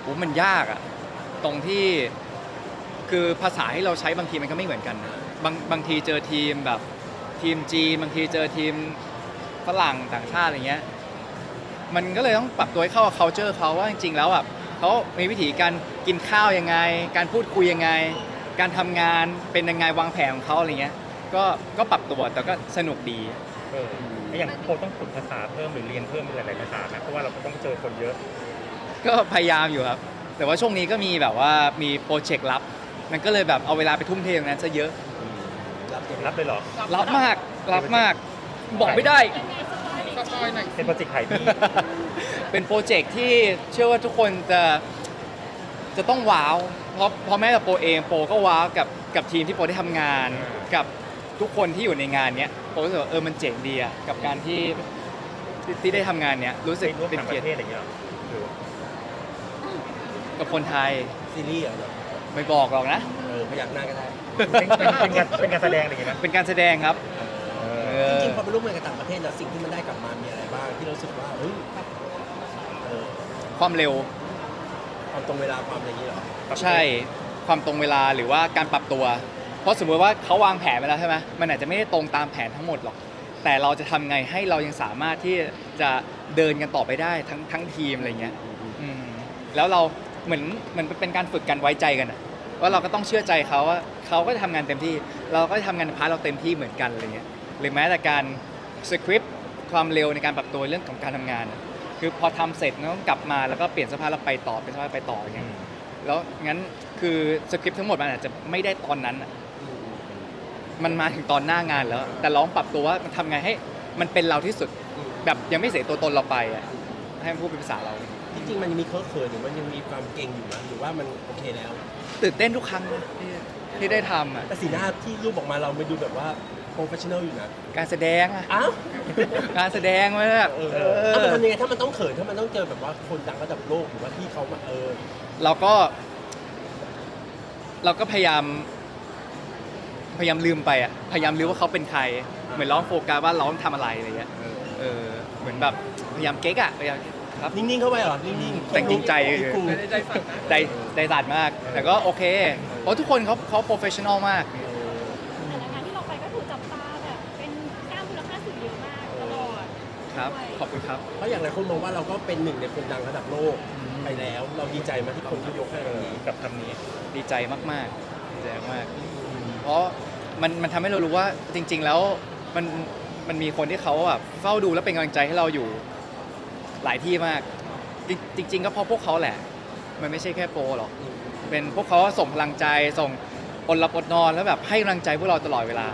โอ้มันยากอะตรงที่คือภาษาที่เราใช้บางทีมันก็ไม่เหมือนกันนะบางบางทีเจอทีมแบบทีมจีนบางทีเจอทีมฝรั่งต่างชาติอะไรเงี้ยมันก็เลยต้องปรับตัวให้เข้ากับ culture เขาว่าจริงๆแล้วแบบเขามีวิธีการกินข้าวยังไง การพูดคุยยังไง การทำงานเป็นยังไงวางแผนของเขาอะไรเงี้ยก็ก็ปรับตัวแต่ก็สนุกดี เออแล้วอย่างโปรต้องฝึกภาษาเพิ่มหรือเรียนเพิ่มหลายๆภาษานะเพราะว่าเราก็ต้องเจอคนเยอะ ก็พยายามอยู่ครับ แต่ว่าช่วงนี้ก็มีแบบว่ามีโปรเจกต์ลับ มันก็เลยแบบเอาเวลาไปทุ่มเทตรงนั้นซะเยอะรับเลยเหรอรับมากรับมาก บอกไม่ได้เป็นโปรเจกต์ขายที่เป็นโปรเจกต์ที่เชื่อว่าทุกคนจะจะต้องว้าวเพราะเพราะแม้แต่โปรเองโปรก็ว้าวกับกับทีมที่โปรได้ทำงาน กับทุกคนที่อยู่ในงานเนี้ยโปรรู้สึกว่าเออมันเจ๋งดีอะกับการที่ที่ที่ได้ทำงานเนี้ยรู้สึกไปร่วมเป็นต่างปเกียรระติเทศอะไรอย่างเงี้ยเหรอหรือว่า กับคนไทยซีรีส์เหรอไม่บอกหรอกนะ เออพยักหน้าก็ได้เป็นเป็นเป็นการเป็นการแสดงอะไรอย่างเงี้ยนะเป็นการแสดงครับเอเอออ จริงๆพอไปร่วมงานกับต่างประเทศแล้วสิ่งที่มันได้กลับมามีอะไรบ้างที่เรารู้สึกว่าเฮ้ยเออความเร็วความตรงเวลาความอะไรอย่างนี้เหรอใช่ความตรงเวลาหรือว่าการปรับตัว เพราะสมมติว่าเขาวางแผนไปแล้วใช่ไหมมันอาจจะไม่ได้ตรงตามแผนทั้งหมดหรอก แต่เราจะทำไงให้เรายังสามารถที่จะเดินกันต่อไปได้ทั้งทั้งทีมอะไรเงี้ยอืมแล้วเรา เหมือนเหมือนเป็นการฝึกกันไว้ใจกันอะว่าเราก็ต้องเชื่อใจเขาว่าเขาก็จะทำงานเต็มที่ เราก็จะทำงานพาร์ทเราเต็มที่เหมือนกันอะไรเงี้ยหรือแม้แต่การสคริปต์ความเร็วในการปรับตัวเรื่องของการทำงานอะคือพอทำเสร็จเราต้องกลับมาแล้วก็เปลี่ยนเสภาพแล้วไปต่อเป็นเสภาพไปต่ออย่างเงี้ยแล้วงั้นคือสคริปต์ทั้งหมดมันอาจจะไม่ได้ตอนนั้นอะมันมาถึงตอนหน้างานแล้ว แต่เราต้องปรับตัวว่ามันทำไงให้มันเป็นเราที่สุดแบบยังไม่เสียตัวตนเราไปอะให้มันพูดเป็นภาษาเรา จริงๆมันยังมีเคอะเขินหรือมันยังมีความเก่งอยู่นะหรือว่ามันโอเคแล้ว ตื่นเต้นทุกครั้งนะที่ที่ได้ทำอะแต่สีหน้าที่รูปออกมาเราไม่ดูแบบว่าโปรเฟชชั่นอลอยู่นะการแสดงอะอ้าวการแสดงมันแบบเออเอเอาอมันทำยังไงถ้ามันต้องเขินถ้ามันต้องเจอแบบว่าคนดังระดับโลกหรือว่าที่เขามาเออเราก็ เราก็พยายาม พยายามลืมไปอะพยายามลืมว่าเขาเป็นใคร เหมือนเราต้องโฟกัสว่าเราต้องทำอะไรอะไรเงี้ยเออเหมือนแบบพยายามเก๊กอะพยายาม ครับนิ่งๆเข้าไปเหรอ นิ่งๆแต่จริงใจกู ใจใจสั่นมาก แต่ก็โอเค เพราะทุกคนเขาเขาโปรเฟชชั่นอลมาก แต่ละงานที่เราไปก็ถูกจับตาแบบเป็นสร้างมูลค่าสื่อเยอะมากตลอดครับ ขอบคุณครับ เพราะอย่างไรคนมองว่าเราก็เป็นหนึ่งในคนดังระดับโลกไปแล้ว เราดีใจมากที่คนเขายกให้เอเราอนี้กับคำนี้ ดีใจมากๆดีใจมากๆเพราะมันมันทำให้เรารู้ว่าจริง ๆ แล้วมันมันมีคนที่เขาแบบเฝ้าดูและเป็นกำลังใจให้เราอยู่ หลายที่มาก จริงจริง ๆ ก็เพราะพวกเขาแหละ มันไม่ใช่แค่โปรหรอก เป็นพวกเขาส่งพลังใจส่งอดหลับอดนอนแล้วแบบให้กำลังใจพวกเราตลอดเวลา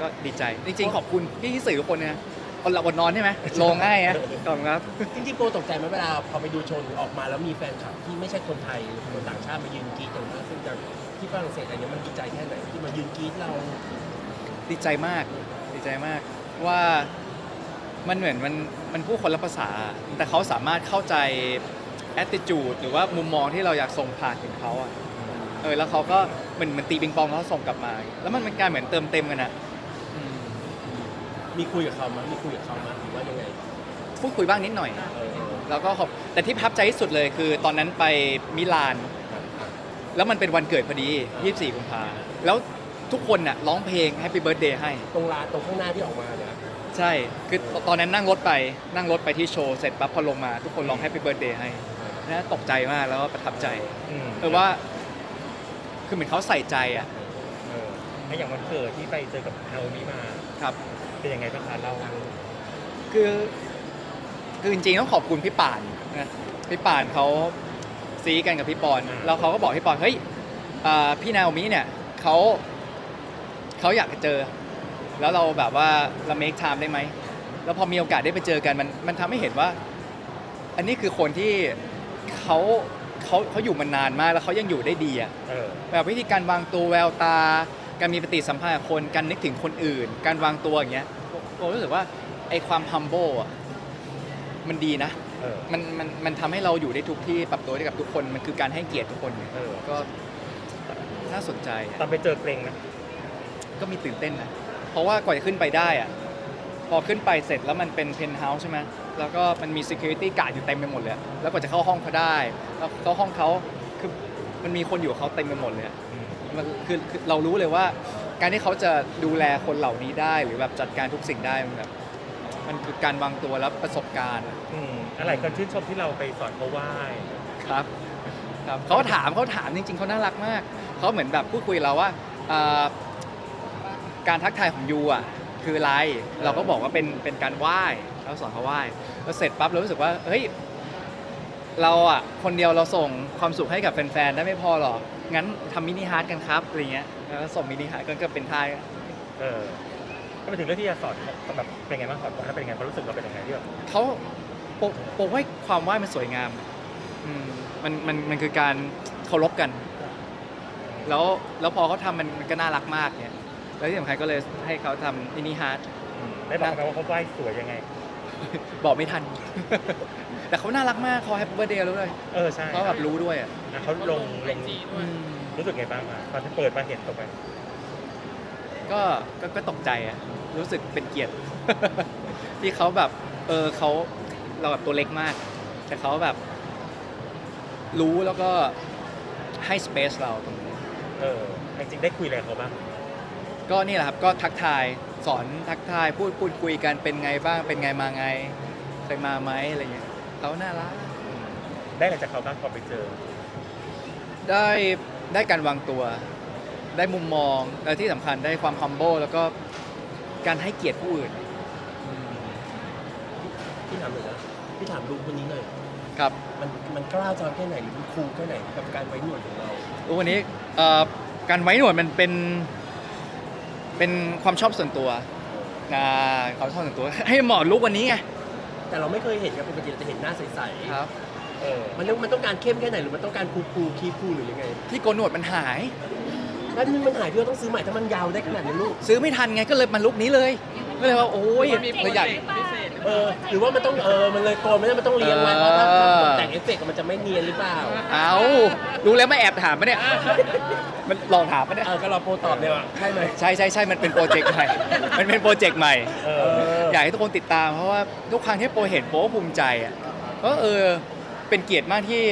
ก็ดีใจ จริง ๆ ขอบคุณพี่สื่อทุกคนนะอดหลับอดนอนใช่ไหมลงง่ายนะขอบคุณครับ จริงๆโปรตกใจไหมเวลาพอไปดูโชว์หรือออกมาแล้วมีแฟนคลับที่ไม่ใช่คนไทยหรือคนต่างชาติมายืนกรี๊ดอย่างนั้นซึ่งจากที่ฝรั่งเศสอะไรเนี้ยมันดีใจแค่ไหนที่มายืนกรี๊ดเรา ดีใจมาก ดีใจมากว่า มันเหมือนมันมันพูดคนละภาษา แต่เขาสามารถเข้าใจ attitude หรือว่ามุมมองที่เราอยากส่งผ่านถึงเขาอะเออแล้วเขาก็เหมือนเหมือนตีปิงปองแล้วเขาส่งกลับมา แล้วมันเป็นการเหมือนเติมเต็มกันนะอืมมีคุยกับเขามั้ยมีคุยกับเขามั้ยหรือว่ายังไงพูดคุยบ้างนิดหน่อย เออแล้วก็ขอบแต่ที่ประทับใจที่สุดเลยคือ ตอนนั้นไปมิลาน แล้วมันเป็นวันเกิดพอดี 24กุมภาแล้วทุกคนน่ะร้องเพลง Happy Birthday ให้ ตรงร้านตรงข้างหน้าที่ออกมาเนี่ย ใช่ คือตอนนั้นนั่งรถไป นั่งรถไปที่โชว์ เสร็จปั๊บพอลงมา ทุกคนร้อง Happy Birthday ให้นะตกใจมากแล้วก็ประทับใจอืมเออว่า คือเหมือนเขาใส่ใจอะเออแล้วอย่างวันเกิดที่ไปเจอกับนาโอมิมา ครับ เป็นยังไงบ้างคะเราคือ คือจริงๆต้องขอบคุณพี่ป่านนะพี่ป่านเขาซีกันกับพี่ปอนแล้วเขาก็บอกพี่ปอนเฮ้ยอ่าพี่นาโอมิเนี่ยเขาเขาอยากจะเจอ แล้วเราแบบว่าเราเมคไทม์ได้ไหม แล้วพอมีโอกาสได้ไปเจอกันมันมันทำให้เห็นว่า อันนี้คือคนที่เขาเขาเขาอยู่มานานมากแล้วเขายังอยู่ได้ดีอะเออ แบบวิธีการวางตัวแววตา การมีปฏิสัมพันธ์กับคนการนึกถึงคนอื่น การวางตัวอย่างเงี้ยผมรู้สึกว่าไอ้ความ humble อะมันดีนะ เออ มันมันมันทำให้เราอยู่ได้ทุกที่ปรับตัวได้กับทุกคนมันคือการให้เกียรติทุกคนไงเออ ก็น่าสนใจตอนไปเจอเกรงนะก็มีตื่นเต้นนะ เพราะว่ากว่าจะขึ้นไปได้อะพอขึ้นไปเสร็จแล้วมันเป็นเพนท์เฮาส์ใช่ไหมแล้วก็มันมี security guard อยู่เต็มไปหมดเลยอะแล้วกว่าจะเข้าห้องเขาได้ แล้วเข้าห้องเขาคือมันมีคนอยู่กับเขาเต็มไปหมดเลยอะอืมมันคือคือเรารู้เลยว่า การที่เขาจะดูแลคนเหล่านี้ได้ หรือแบบจัดการทุกสิ่งได้มันแบบมันคือการวางตัวและประสบการณ์อืมอะไรคนชื่นชมที่เราไปสอนเขาไหว้ครับครับเขาถามเขาถามจริง ๆเขาน่ารักมากเขาเหมือนแบบพูดคุยกับเราว่าอ่า การทักทายของยูอะคืออะไร เราก็บอกว่าเป็นเป็นการไหว้เราสอนเขาไหว้แล้วเสร็จปั๊บเรารู้สึกว่าเฮ้ยเราอะคนเดียวเราส่งความสุขให้กับแฟนๆได้ไม่พอหรอกงั้นทำมินิฮาร์ดกันครับอะไรเงี้ยแล้วก็ส่งมินิฮาร์ดก็ก็เป็นทายเออก็ไปถึงเรื่องที่จะสอนเขาแบบเป็นไงบ้างสอนเขาแล้วเป็นยังไงความรู้สึกเราเป็นยังไงที่แบบเขาโปะโปะให้ความไหว้มันสวยงามอืมมันมันมันคือการเคารพกัน แล้วแล้วพอเขาทำมันมันก็น่ารักมากเนี่ย แล้วที่สำคัญก็เลยให้เขาทำมินิฮาร์ดอืมได้บอกไหมว่าเขาไหว้สวยยังไง บอกไม่ทัน แต่เขาน่ารักมากเขาแฮปปี้เบ t ร์ a เดย์แล้วด้วยเออใช่เขาแบบรู้ด้วยอะอะเขาลงลงอืมรู้สึกไงบ้างอะตอนที่เปิดมาเห็นตรงไปก็ก็ก็ตกใจอะรู้สึกเป็นเกียรติ ที่เขาแบบ เออเขาเราแบบตัวเล็กมาก แต่เขาแบบ รู้แล้วก็ให้สเปซเราตรงนี้ เออจริงๆได้คุยอะไรกับเขาบ้าง ก็นี่แหละครับก็ทักทายสอนทักทายพูดพูดคุยกันเป็นไงบ้างเป็นไงมาไงเคยมาไหมอะไรเงี้ยเขาน่ารักอืมได้อะไรจากเขาบ้างพอไปเจอ ได้ได้การวางตัว ได้มุมมองและที่สำคัญได้ความ humble แล้วก็การให้เกียรติผู้อื่นพี่ถามหน่อยนะพี่ถามลุงคนนี้หน่อยครับ มันมันกล้าจอนแค่ไหนหรือมันคูลแค่ไหนกับการไว้หนวดของเรา วันนี้เอ่อการไว้หนวดมันเป็น เป็นความชอบส่วนตัวอ่าความชอบส่วนตัว ให้เหมาะลุกวันนี้ไงแต่เราไม่เคยเห็นครับปกติเราจะเห็นหน้าใสครับเออๆมันต้องมันต้องการเข้มแค่ไหนหรือมันต้องการคูลคูลคีคูลหรือยังไงที่โกนหนวดมันหาย แล้วนี่มันหายพี่เราต้องซื้อใหม่ถ้ามันยาวได้ขนาดนี้ลูกซื้อไม่ทันไงก็เลยมาลุกนี้เลยก็เลยว่าโอ้ยมีเราอยากพิเศษเออหรือว่ามันต้องเออมันเลยโกนไม่ได้มันต้องเรียงไว้เพราะถ้าเออ ถ้าแต่งเอฟเฟกต์มันจะไม่เนียนหรือเปล่า เอา รู้แล้วมาแอบถามปะเนี่ย มันลองถามปะเนี่ยเออก็เราโปรตอบเนี่ยว่ะใช่ไหมใช่ใช่ใช่มันเป็นโปรเจกต์ใหม่ มันเป็นโปรเจกต์ใหม่เอเออออยากให้ทุกคนติดตามเพราะว่าทุกครั้งที่โปรเห็นโปรก็ภูมิใจอะก็เออเป็นเกียรติมากที่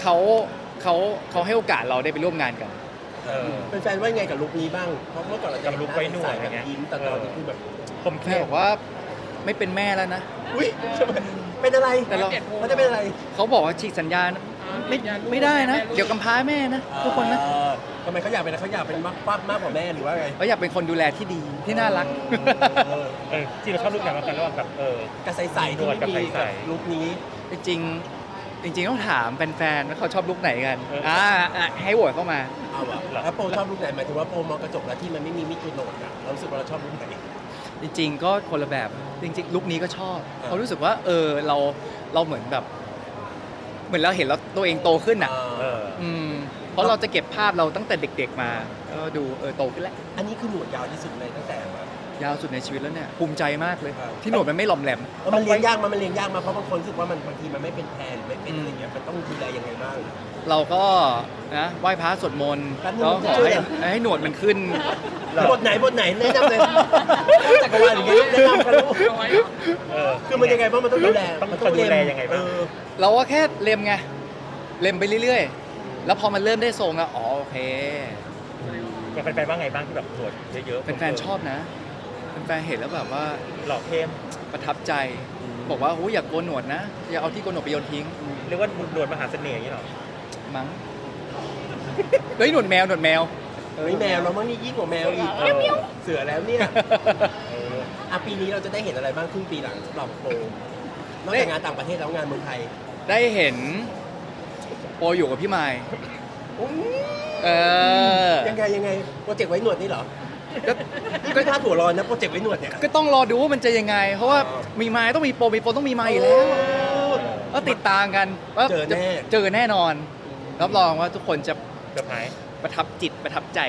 เขาเขาเขาให้โอกาสเราได้ไปร่วมงานกัน เออ เป็นแฟนว่ายังไงกับลุคนี้บ้าง เพราะเมื่อก่อนเราจะกับลุคไว้หนวดใสๆแบบอย่างเงี้ย ยิ้มแต่ตอนนี้คือแบบคมแม่เข้มบอกว่าไม่เป็นแม่แล้วนะ อุ้ยทำไมเป็นอะไรแต่เราเขาจะเป็นอะไร เขาบอกว่าฉีกสัญญาณ ไม่ไม่ได้นะ เดี๋ยวกำพร้าแม่นะทุกคนนะเออทำไมเขาอยากเป็นอะไรเขาอยากเป็นมากมากมากกว่าแม่หรือว่าไงเขาอยากเป็นคนดูแลที่ดีที่น่ารัก เออเออจริงเราชอบลุคไหนมากกันระหว่างแบบเออ กับใสๆที่ไม่มีกับกับใสๆลุคนี้จริงๆจริงๆต้องถามแฟนๆว่าเขาชอบลุกไหนกันเอออ่ อ่าอะให้โหวตเข้ามา เอาอะแล้วโปรชอบลุคไหนหมายถึงว่าโปรมองกระจกแล้วที่มันไม่มีมิดจุดโหนดอะเรารู้สึกว่าเราชอบลุคไหน จริงๆก็คนละแบบจริงๆลุคนี้ก็ชอบอ่า เขารู้สึกว่าเออเราเราเหมือนแบบ เหมือนเราเห็นเราตัวเองโตขึ้นอะเออ อืมเพราะเราจะเก็บภาพเราตั้งแต่เด็ก ๆ มาแล้วก็ดูเออโตขึ้นแล้วอันนี้คือหนวดยาวที่สุดเลยตั้งแต่มา ยาวสุดในชีวิตแล้วเนี่ยภูมิใจมากเลย ครับ ที่หนวดมันไม่หลอมแหลม เออมันเลี้ยงยากมามันเลี้ยงยากมาเพราะบางคนรู้สึกว่ามันบางทีมันไม่เป็นแพรหรือไม่เป็นอะไรเงี้ยมันต้องดูแลยังไงบ้าง เราก็นะไหว้พระสวดมนต์แป๊บนึงแล้วขอช่วยให้หน่อยให้หนวดมันขึ้น บทไหนบทไหนแนะนำเลยจักรวาลอย่างเงี้ยแนะนำกันลูกเออคือมันยังไงบ้างมันต้องดูแลต้องมันต้องดูแลเมยังไงบ้าง เออเราก็แค่เล็มไง เล็มไปเรื่อยๆ แล้วพอมันเริ่มได้ทรงแล้วอ๋อโอเคอย่างแฟนๆว่าไงบ้างที่แบบหนวดเยอะๆเป็นแฟนๆชอบนะเป็นแฟนๆเห็นแล้วแบบว่าหล่อเข้มประทับใจ บอกว่าโอ้ยอยากโกนหนวดนะ อย่าเอาที่โกนหนวดไปโยนทิ้ง เรียกว่าหนวดมหาเสน่ห์อย่างนี้เหรอ มั้งเฮ้ยหนวดแมวหนวดแมว เฮ้ยแมวเรามั่งนี่ยิ่งกว่าแมวอีกเออเสือแล้วเนี่ยเอออะปีนี้เราจะได้เห็นอะไรบ้างครึ่งปีหลังสำหรับโปรนอกจากงานต่างประเทศแล้วงานเมืองไทยได้เห็นโปรอยู่กับพี่ไมค์อุ๊ยเออยังไงยังไงโปรเจกต์ไว้หนวดนี่เหรอก็นี่ก็ท่าถั่วร้อนนะโปรเจกต์ไว้หนวดเนี่ยก็ต้องรอดูว่ามันจะยังไง เพราะว่าอ๋อมีไมค์ต้องมีโปรมีโปรต้องมีไมค์อยู่แล้วก็ติดตามกันว่าเจอแน่ จะเจอแน่นอน รับรองว่าทุกคนจะเซอร์ไพรส์ ประทับจิตประทับใจ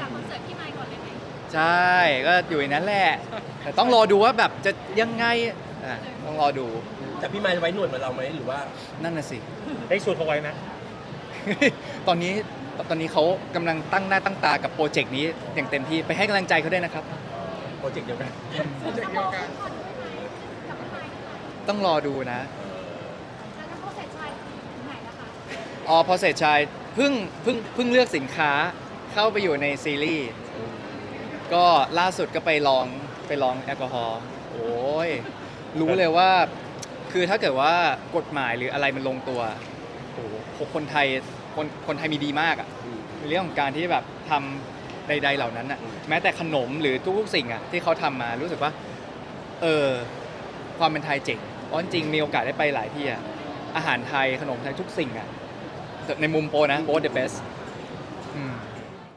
จากคอนเสิร์ตพี่ไมค์ก่อนเลยไหมใช่ก็อยู่ในนั้นแหละ แต่ต้องรอดูว่าแบบจะยังไงอะต้องรอดูแต่พี่ไมค์ไว้หนวดเหมือนเราไหมหรือว่า นั่นน่ะสิ ได้ชวนเขาไว้ไหมตอนนี้ตอนนี้เขากำลังตั้งหน้าตั้งตากับโปรเจกต์นี้อย่างเต็มที่ไปให้กำลังใจเขาด้วยนะครับ โปรเจกต์เดียวกันโปรเจกต์เดียวกันกับพี่ไมค์ต้องรอดูนะ แล้วก็โปรเซสชายถึงไหนนะคะออพอเสร็จชาย เพิ่งเพิ่งเพิ่งเลือกสินค้าเข้าไปอยู่ในซีรีส์ก็ล่าสุดก็ไปลองไปลองแอลกอฮอล์โอ้ยรู้เลยว่า คือถ้าเกิดว่ากฎหมายหรืออะไรมันลงตัวโอ้โหคนไทยคนคนไทยมีดีมากอะในเรื่องของการที่แบบทำใด ๆ เหล่านั้นอะแม้แต่ขนมหรือทุกๆสิ่งอะที่เขาทำมารู้สึกว่า เออ ความเป็นไทยเจ๋งเพราะจริงๆมีโอกาสได้ไปหลายที่อะอาหารไทยขนมไทยทุกสิ่งอะ ในมุมโปนะโปเดอะเบสอืม